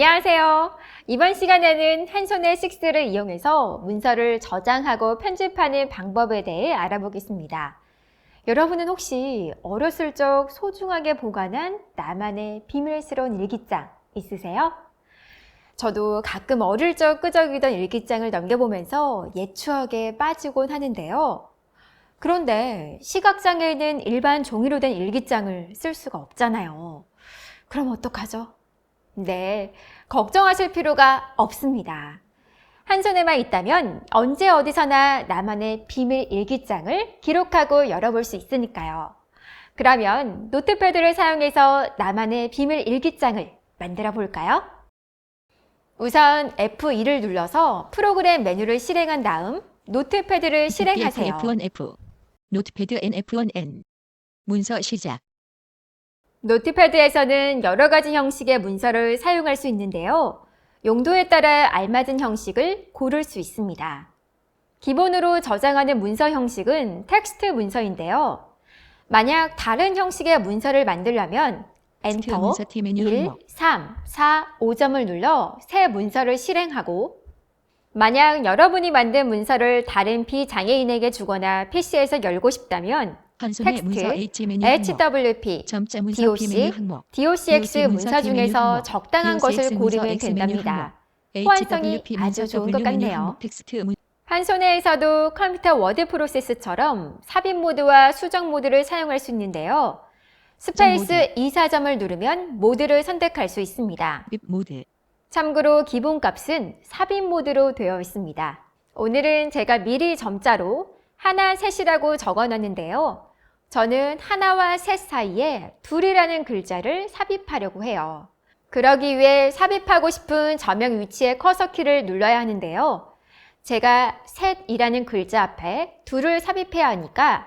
안녕하세요. 이번 시간에는 한 손에 6를 이용해서 문서를 저장하고 편집하는 방법에 대해 알아보겠습니다. 여러분은 혹시 어렸을 적 소중하게 보관한 나만의 비밀스러운 일기장 있으세요? 저도 가끔 어릴 적 끄적이던 일기장을 넘겨보면서 옛 추억에 빠지곤 하는데요. 그런데 시각장애인은 일반 종이로 된 일기장을 쓸 수가 없잖아요. 그럼 어떡하죠? 네, 걱정하실 필요가 없습니다. 한 손에만 있다면 언제 어디서나 나만의 비밀 일기장을 기록하고 열어볼 수 있으니까요. 그러면 노트패드를 사용해서 나만의 비밀 일기장을 만들어 볼까요? 우선 F2를 눌러서 프로그램 메뉴를 실행한 다음 노트패드를 실행하세요. F1F 노트패드 NF1N 문서 시작 노트패드에서는 여러 가지 형식의 문서를 사용할 수 있는데요. 용도에 따라 알맞은 형식을 고를 수 있습니다. 기본으로 저장하는 문서 형식은 텍스트 문서인데요. 만약 다른 형식의 문서를 만들려면 엔터 문서 T 메뉴 1, 항목 3, 4, 5점을 눌러 새 문서를 실행하고 만약 여러분이 만든 문서를 다른 비장애인에게 주거나 PC에서 열고 싶다면 한 손의 텍스트, 문서 H 메뉴 항목 HWP, 점자 문서 DOC, P 메뉴 항목 DOCX DOC 문서 중에서 적당한 것을 고르면 된답니다. 호환성이 아주 좋은 것 같네요. 항목 텍스트 문한 손에서도 컴퓨터 워드 프로세스처럼 삽입 모드와 수정 모드를 사용할 수 있는데요. 스페이스 2, 4점을 누르면 모드를 선택할 수 있습니다. 모드 참고로 기본값은 삽입 모드로 되어 있습니다. 오늘은 제가 미리 점자로 하나, 셋이라고 적어놨는데요. 저는 하나와 셋 사이에 둘이라는 글자를 삽입하려고 해요. 그러기 위해 삽입하고 싶은 저명 위치의 커서 키를 눌러야 하는데요. 제가 셋이라는 글자 앞에 둘을 삽입해야 하니까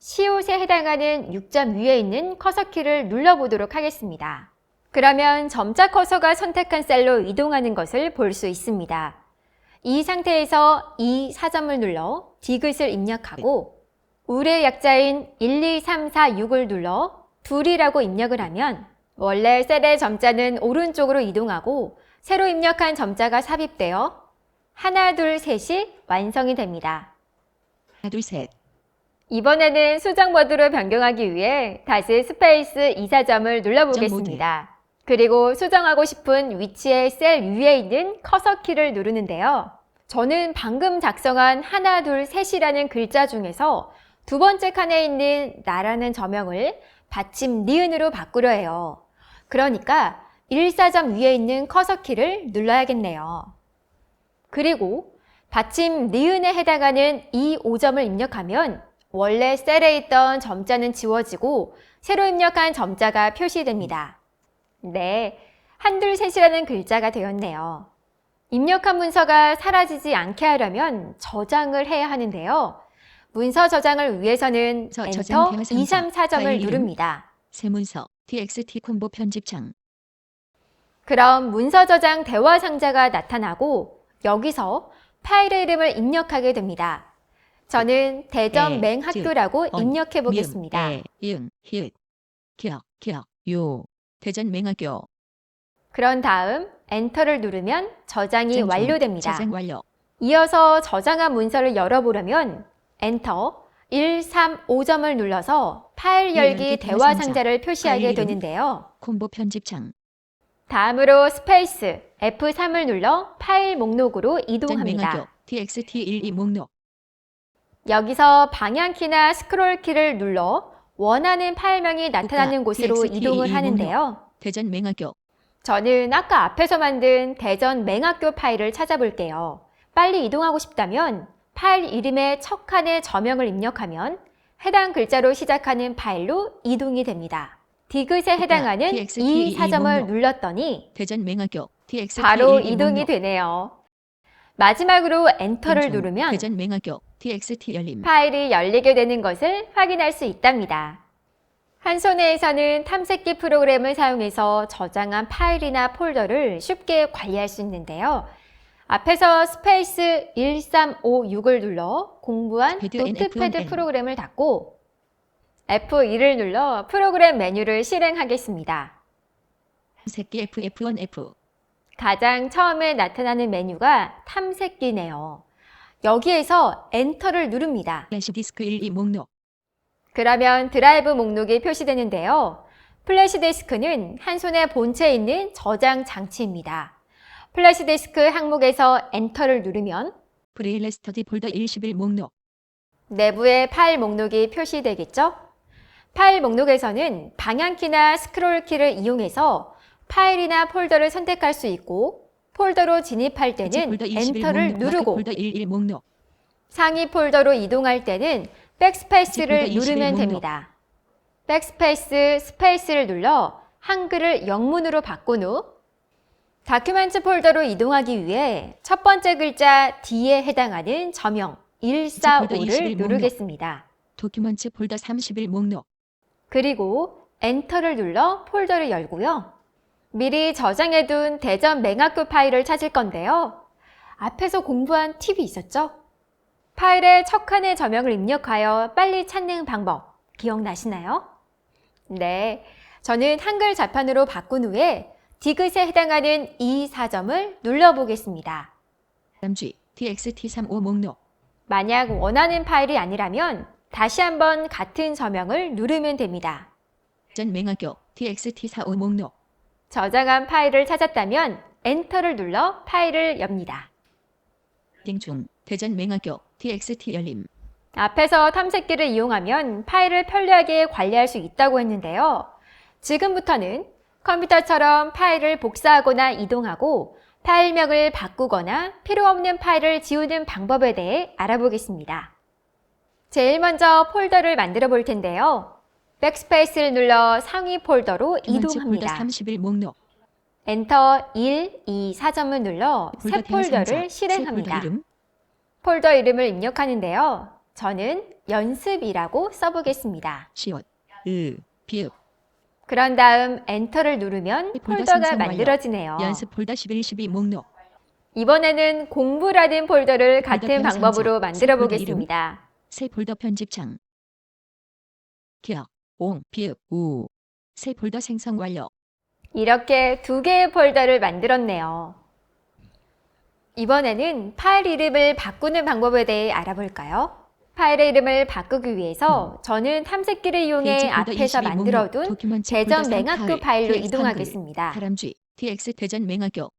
시옷에 해당하는 6점 위에 있는 커서 키를 눌러보도록 하겠습니다. 그러면 점자 커서가 선택한 셀로 이동하는 것을 볼 수 있습니다. 이 상태에서 이 4점을 눌러 디귿을 입력하고 우의 약자인 1, 2, 3, 4, 6을 눌러 둘이라고 입력을 하면 원래 셀의 점자는 오른쪽으로 이동하고 새로 입력한 점자가 삽입되어 하나, 둘, 셋이 완성이 됩니다. 하나 둘 셋 이번에는 수정 모드로 변경하기 위해 다시 스페이스 2, 4점을 눌러보겠습니다. 그리고 수정하고 싶은 위치의 셀 위에 있는 커서 키를 누르는데요. 저는 방금 작성한 하나, 둘, 셋이라는 글자 중에서 두 번째 칸에 있는 나라는 저명을 받침 니은으로 바꾸려 해요. 그러니까 1, 4점 위에 있는 커서 키를 눌러야겠네요. 그리고 받침 니은에 해당하는 이 5점을 입력하면 원래 셀에 있던 점자는 지워지고 새로 입력한 점자가 표시됩니다. 네, 한둘 셋이라는 글자가 되었네요. 입력한 문서가 사라지지 않게 하려면 저장을 해야 하는데요. 문서 저장을 위해서는 저 엔터 대화 2, 3, 상자, 4점을 파일 이름. 누릅니다. 새 문서 TXT 콤보 편집창 그럼 문서 저장 대화 상자가 나타나고 여기서 파일의 이름을 입력하게 됩니다. 저는 대전 에, 맹학교라고 언, 입력해 보겠습니다. 이응 히읗 기억 기억 요 대전 맹학교 그런 다음 엔터를 누르면 저장이. 완료됩니다. 저장 완료 이어서 저장한 문서를 열어보려면 엔터 1, 3, 5점을 눌러서 파일 열기 열기 대화 대화 상자. 상자를 표시하게 파일 이름. 되는데요. 콤보 편집창 다음으로 스페이스 F3을 눌러 파일 목록으로 이동합니다. 맹학교 TXT12 목록 여기서 방향키나 스크롤키를 눌러 원하는 파일명이 나타나는 곳으로 TXT 이동을 이 하는데요. 대전 맹학교 저는 아까 앞에서 만든 대전 맹학교 파일을 찾아볼게요. 빨리 이동하고 싶다면 파일 이름의 첫 칸에 저명을 입력하면 해당 글자로 시작하는 파일로 이동이 됩니다. 디귿에 해당하는 이이 사점을. 눌렀더니 대전 맹학교 TXT 바로 12 이동이. 되네요. 마지막으로 엔터를 누르면 파일이 열리게 되는 것을 확인할 수 있답니다. 한 손에서는 탐색기 프로그램을 사용해서 저장한 파일이나 폴더를 쉽게 관리할 수 있는데요. 앞에서 스페이스 1356을 눌러 공부한 패드 노트패드 NF1N. 프로그램을 닫고 F2를 눌러 프로그램 메뉴를 실행하겠습니다. 새끼 FF1F 가장 처음에 나타나는 메뉴가 탐색기네요. 여기에서 엔터를 누릅니다. 플래시 디스크 1, 2 목록. 그러면 드라이브 목록이 표시되는데요. 플래시 디스크는 한 손에 본체에 있는 저장 장치입니다. 플래시 디스크 항목에서 엔터를 누르면 브레일레 스터디 폴더 11 목록. 내부에 파일 목록이 표시되겠죠? 파일 목록에서는 방향키나 스크롤키를 이용해서 파일이나 폴더를 선택할 수 있고 폴더로 진입할 때는 폴더 21 엔터를 누르고 폴더 11 목록. 상위 폴더로 이동할 때는 백스페이스를 폴더 21 누르면. 됩니다. 백스페이스, 스페이스를 눌러 한글을 영문으로 바꾼 후 다큐멘트 폴더로 이동하기 위해 첫 번째 글자 D에 해당하는 21 145를 목록. 누르겠습니다. 도큐먼트 폴더 31 목록. 그리고 엔터를 눌러 폴더를 열고요. 미리 저장해둔 대전 맹학교 파일을 찾을 건데요. 앞에서 공부한 팁이 있었죠? 파일에 첫 칸의 저명을 입력하여 빨리 찾는 방법 기억나시나요? 네, 저는 한글 자판으로 바꾼 후에 디귿에 해당하는 이 사점을 눌러보겠습니다. 다음쥐 txt35 목록. 만약 원하는 파일이 아니라면 다시 한번 같은 저명을 누르면 됩니다. 전 맹학교 txt45 목록. 저장한 파일을 찾았다면 엔터를 눌러 파일을 엽니다. 땡중 대전 맹학교 txt 열림. 앞에서 탐색기를 이용하면 파일을 편리하게 관리할 수 있다고 했는데요. 지금부터는 컴퓨터처럼 파일을 복사하거나 이동하고 파일명을 바꾸거나 필요 없는 파일을 지우는 방법에 대해 알아보겠습니다. 제일 먼저 폴더를 만들어 볼 텐데요. 백스페이스를 눌러 상위 폴더로 폴더 이동합니다. 31 목록. 엔터 1, 2, 4점을 눌러 새 폴더. 폴더를 새 폴더 실행합니다. 폴더 이름을 입력하는데요. 저는 연습이라고 써보겠습니다. 시옷. 으. 비읍. 그런 다음 엔터를 누르면 폴더 폴더가. 만들어지네요. 연습 폴더 11 12 목록. 이번에는 공부라는 폴더를 폴더 같은 방법으로. 만들어 보겠습니다. 새 폴더 편집창. 기억. 옹. 비읍. 우. 새 폴더 생성 완료. 이렇게 두 개의 폴더를 만들었네요. 이번에는 파일 이름을 바꾸는 방법에 대해 알아볼까요? 파일의 이름을 바꾸기 위해서 저는 탐색기를 이용해 앞에서 22 목록. 만들어둔 대전 맹학교 38, 파일로 이동하겠습니다. 다람쥐. 대전 맹학교.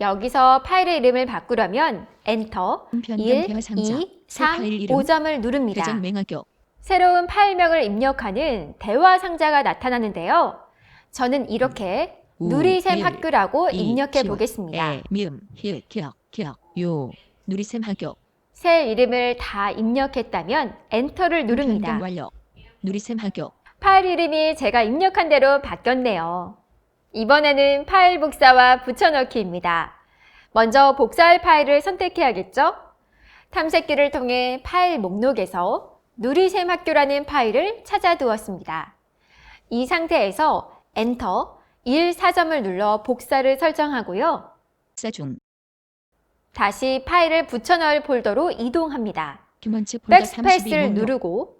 여기서 파일의 이름을 바꾸려면 엔터 변경 1, 대화 상자. 2, 새 3, 파일 이름. 5점을 누릅니다. 대전 맹학교. 새로운 파일명을 입력하는 대화 상자가 나타나는데요. 저는 이렇게 우, 누리샘 일, 학교라고 이, 입력해 보겠습니다. 에, 미음, 힐, 기억, 기억, 요. 누리샘 학교. 새 이름을 다 입력했다면 엔터를 누릅니다. 완료. 누리샘 학교. 파일 이름이 제가 입력한 대로 바뀌었네요. 이번에는 파일 복사와 붙여넣기입니다. 먼저 복사할 파일을 선택해야겠죠? 탐색기를 통해 파일 목록에서 누리샘 학교라는 파일을 찾아두었습니다. 이 상태에서 엔터 1, 4점을 눌러 복사를 설정하고요. 사중. 다시 파일을 붙여넣을 폴더로 이동합니다. 규먼츠 폴더 32 백스페이스를. 누르고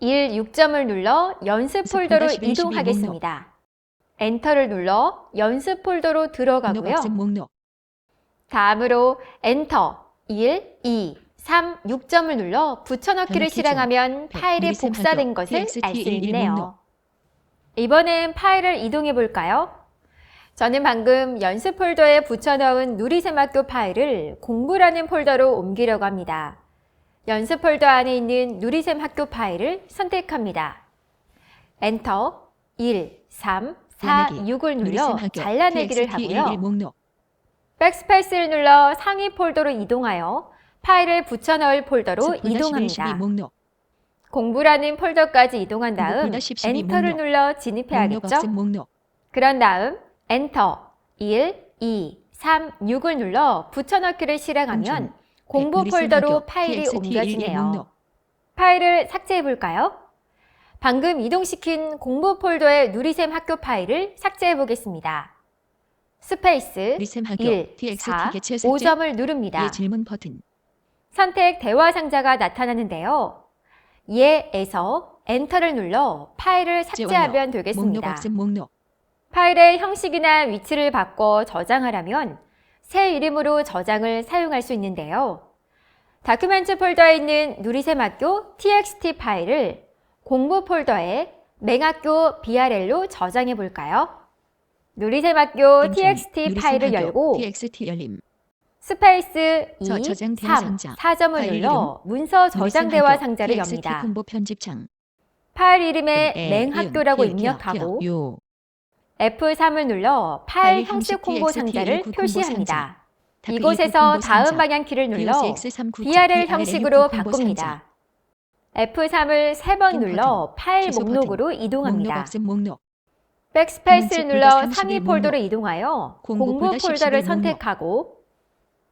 1, 6점을 눌러 연습 폴더로 폴더 11, 12 이동하겠습니다. 엔터를 눌러 연습 폴더로 들어가고요. 다음으로 엔터 1, 2, 3, 6점을 눌러 붙여넣기를. 실행하면 백, 파일이 복사된 것을 알수11 있네요. 이번엔 파일을 이동해 볼까요? 저는 방금 연습 폴더에 붙여넣은 누리샘학교 파일을 공부라는 폴더로 옮기려고 합니다. 연습 폴더 안에 있는 누리샘 학교 파일을 선택합니다. 엔터 1, 3, 4, 나내기. 6을 누리샘 눌러. 잘라내기를 TXT 11 하고요. 백스페이스를 눌러 상위 폴더로 이동하여 파일을 붙여넣을 폴더로 폴더 11, 12 이동합니다. 공부라는 폴더까지 이동한 다음 폴더 12 엔터를. 눌러 진입해야겠죠? 그런 다음 엔터 1, 2, 3, 6을 눌러 붙여넣기를 실행하면 중. 공부 누리샘 폴더로. 파일이 TXT 11 옮겨지네요. 파일을 삭제해 볼까요? 방금 이동시킨 공부 폴더의 누리샘 학교 파일을 삭제해 보겠습니다. 스페이스 누리샘 학교. 1, TXT 4, 개체 삭제. 5점을 누릅니다. 예. 선택 대화 상자가 나타나는데요. 예에서 엔터를 눌러 파일을 삭제하면 되겠습니다. 목록. 파일의 형식이나 위치를 바꿔 저장하려면 새 이름으로 저장을 사용할 수 있는데요. 다큐멘트 폴더에 있는 누리샘학교 txt 파일을 공부 폴더에 맹학교 brl로 저장해 볼까요? 누리샘학교 txt 파일을 열고 txt 열림. 스페이스 2, 저 저장된 3, 상자. 4점을 파일 눌러 문서 저장 대화 상자를 엽니다. 공보 편집창. 파일 이름에 에, 맹학교라고 이응, 기억, 입력하고. F3을 눌러 파일 형식 txt 상자를 표시합니다. 탑 이곳에서 다음. 방향키를 눌러 BOCX 397 BRL 형식으로 바꿉니다. 상자. F3을 세번긴 눌러 파일. 목록으로 목록 이동합니다. 백스페이스를 눌러 상위 31 폴더로. 이동하여 공부 공부 폴더 11 폴더를. 선택하고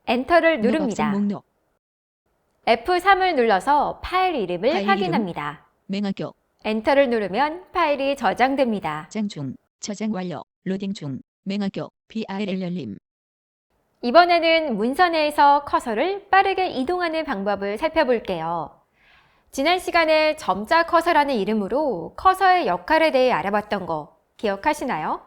엔터를 누릅니다. 없음 목록. F3을 눌러서 파일 이름을. 확인합니다. 엔터를 누르면 파일이 저장됩니다. 저장 중. 저장 완료. 로딩 중. 맹학교 BRL 열림. 이번에는 문서 내에서 커서를 빠르게 이동하는 방법을 살펴볼게요. 지난 시간에 점자 커서라는 이름으로 커서의 역할에 대해 알아봤던 거 기억하시나요?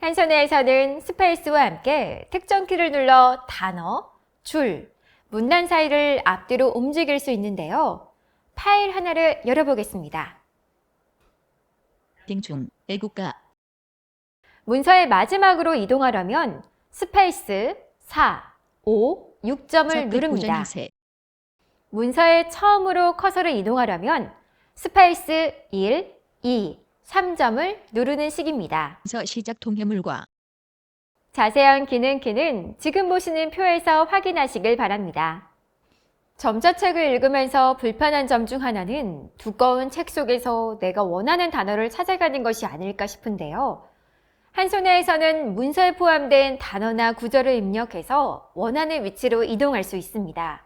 한손에서는 스페이스와 함께 특정 키를 눌러 단어, 줄, 문단 사이를 앞뒤로 움직일 수 있는데요. 파일 하나를 열어보겠습니다. 로딩 중. 애국가 문서의 마지막으로 이동하려면 스페이스 4, 5, 6점을 좌측 누릅니다. 문서의 처음으로 커서를 이동하려면 스페이스 1, 2, 3점을 누르는 식입니다. 문서 시작 통해물과 자세한 기능 키는 지금 보시는 표에서 확인하시길 바랍니다. 점자책을 읽으면서 불편한 점 중 하나는 두꺼운 책 속에서 내가 원하는 단어를 찾아가는 것이 아닐까 싶은데요. 한손에에서는 문서에 포함된 단어나 구절을 입력해서 원하는 위치로 이동할 수 있습니다.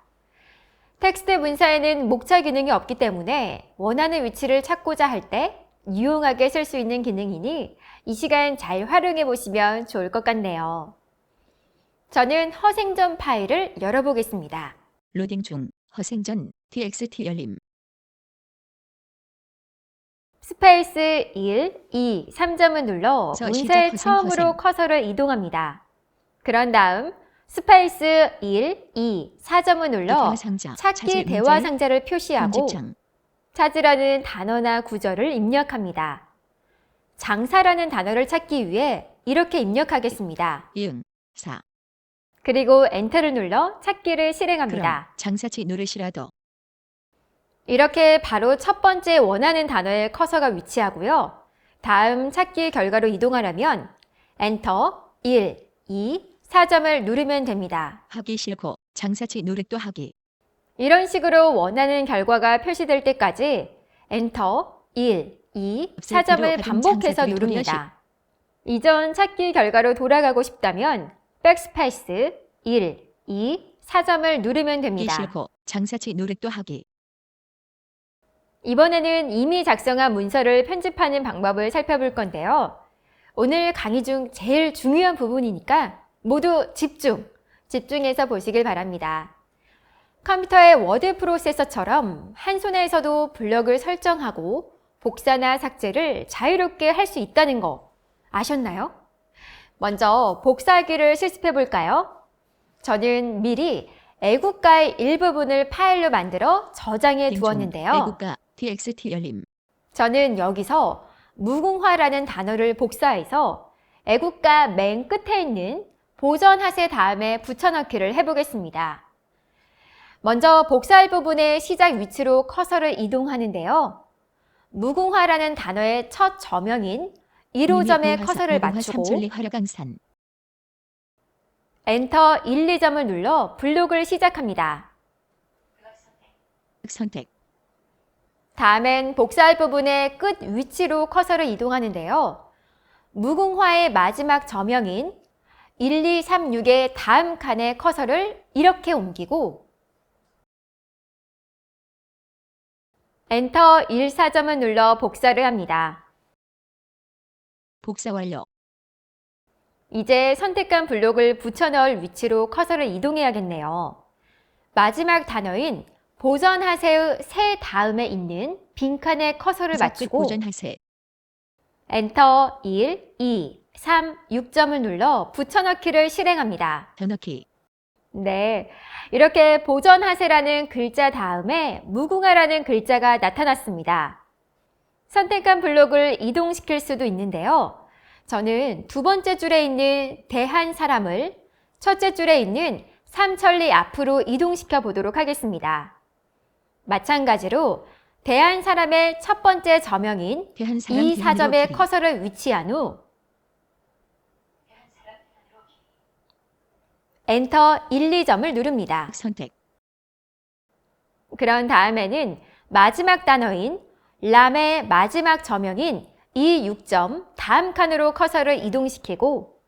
텍스트 문서에는 목차 기능이 없기 때문에 원하는 위치를 찾고자 할 때 유용하게 쓸 수 있는 기능이니 이 시간 잘 활용해 보시면 좋을 것 같네요. 저는 허생전 파일을 열어보겠습니다. 로딩 중 허생전 TXT 열림 스페이스 1, 2, 3점을 눌러 문서에 처음으로 허생. 커서를 이동합니다. 그런 다음 스페이스 1, 2, 4점을 눌러 상자, 찾기 대화 상자를 표시하고 편집창. 찾으라는 단어나 구절을 입력합니다. 장사라는 단어를 찾기 위해 이렇게 입력하겠습니다. 1, 4, 그리고 엔터를 눌러 찾기를 그럼 실행합니다. 장사치 누르시라도 이렇게 바로 첫 번째 원하는 단어에 커서가 위치하고요. 다음 찾기 결과로 이동하려면 엔터 1, 2, 4점을 누르면 됩니다. 하기 싫고 장사치 누르도 하기. 이런 식으로 원하는 결과가 표시될 때까지 엔터 1, 2, 없을 4점을 필요 반복해서 누릅니다. 이전 찾기 결과로 돌아가고 싶다면 백스페이스 1, 2, 4점을 누르면 됩니다. 싫고 장사치 누르도 하기. 이번에는 이미 작성한 문서를 편집하는 방법을 살펴볼 건데요. 오늘 강의 중 제일 중요한 부분이니까 모두 집중, 집중해서 보시길 바랍니다. 컴퓨터의 워드 프로세서처럼 한 손에서도 블럭을 설정하고 복사나 삭제를 자유롭게 할 수 있다는 거 아셨나요? 먼저 복사하기를 실습해 볼까요? 저는 미리 애국가의 일부분을 파일로 만들어 저장해. 두었는데요. 애국가 txt 열림. 저는 여기서 무궁화라는 단어를 복사해서 애국가 맨 끝에 있는 보전하세 다음에 붙여넣기를 해보겠습니다. 먼저 복사할 부분의 시작 위치로 커서를 이동하는데요. 무궁화라는 단어의 첫 저명인 1호점에 커서를 맞추고. 엔터 1, 2점을 눌러 블록을 시작합니다. 선택. 다음엔 복사할 부분의 끝 위치로 커서를 이동하는데요. 무궁화의 마지막 저명인 1, 2, 3, 6의 다음 칸의 커서를 이렇게 옮기고 엔터 1, 4점을 눌러 복사를 합니다. 복사 완료. 이제 선택한 블록을 붙여넣을 위치로 커서를 이동해야겠네요. 마지막 단어인 보전하세의 새 다음에 있는 빈칸에 커서를 맞추고 고전하세. 엔터 1, 2, 3, 6점을 눌러 붙여넣기를 실행합니다. 더넣기 네. 이렇게 보전하세라는 글자 다음에 무궁화라는 글자가 나타났습니다. 선택한 블록을 이동시킬 수도 있는데요. 저는 두 번째 줄에 있는 대한 사람을 첫째 줄에 있는 삼천리 앞으로 이동시켜 보도록 하겠습니다. 마찬가지로 대한 사람의 첫 번째 저명인 사람 이 사점에. 커서를 위치한 후 엔터 1, 2점을 누릅니다. 선택 그런 다음에는 마지막 단어인 람의 마지막 저명인 이 6점 다음 칸으로 커서를 이동시키고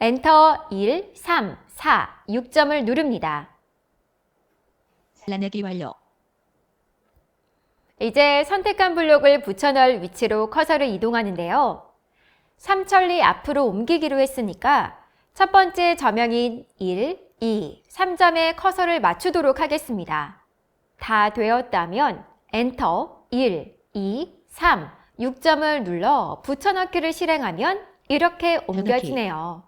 엔터 1, 3, 4, 6점을 누릅니다. 잘라내기 완료 이제 선택한 블록을 붙여넣을 위치로 커서를 이동하는데요. 삼천리 앞으로 옮기기로 했으니까 첫 번째 저명인 1, 2, 3점에 커서를 맞추도록 하겠습니다. 다 되었다면 엔터 1, 2, 3, 6점을 눌러 붙여넣기를 실행하면 이렇게 옮겨지네요.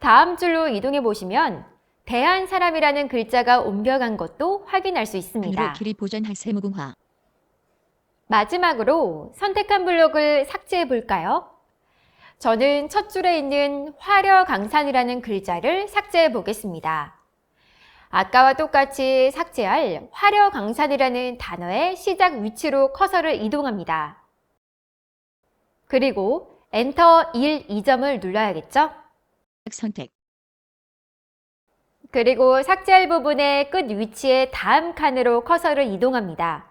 다음 줄로 이동해 보시면 대한 사람이라는 글자가 옮겨간 것도 확인할 수 있습니다. 길이 보전하세 무궁화 마지막으로 선택한 블록을 삭제해 볼까요? 저는 첫 줄에 있는 화려강산이라는 글자를 삭제해 보겠습니다. 아까와 똑같이 삭제할 화려강산이라는 단어의 시작 위치로 커서를 이동합니다. 그리고 엔터 1, 2점을 눌러야겠죠? 선택 그리고 삭제할 부분의 끝 위치의 다음 칸으로 커서를 이동합니다.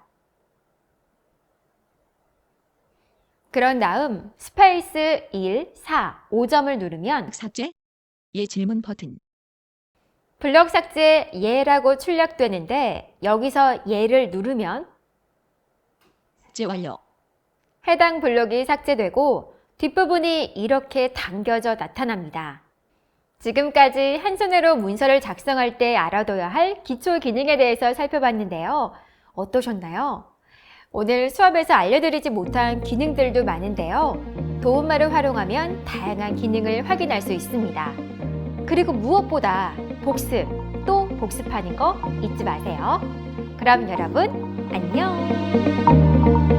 그런 다음 스페이스 1, 4, 5점을 누르면 삭제 예 질문 버튼 블럭 삭제 예라고 출력되는데 여기서 예를 누르면 삭제 완료 해당 블록이 삭제되고 뒷부분이 이렇게 당겨져 나타납니다. 지금까지 한 손으로 문서를 작성할 때 알아둬야 할 기초 기능에 대해서 살펴봤는데요. 어떠셨나요? 오늘 수업에서 알려드리지 못한 기능들도 많은데요. 도움말을 활용하면 다양한 기능을 확인할 수 있습니다. 그리고 무엇보다 복습, 또 복습하는 거 잊지 마세요. 그럼 여러분, 안녕!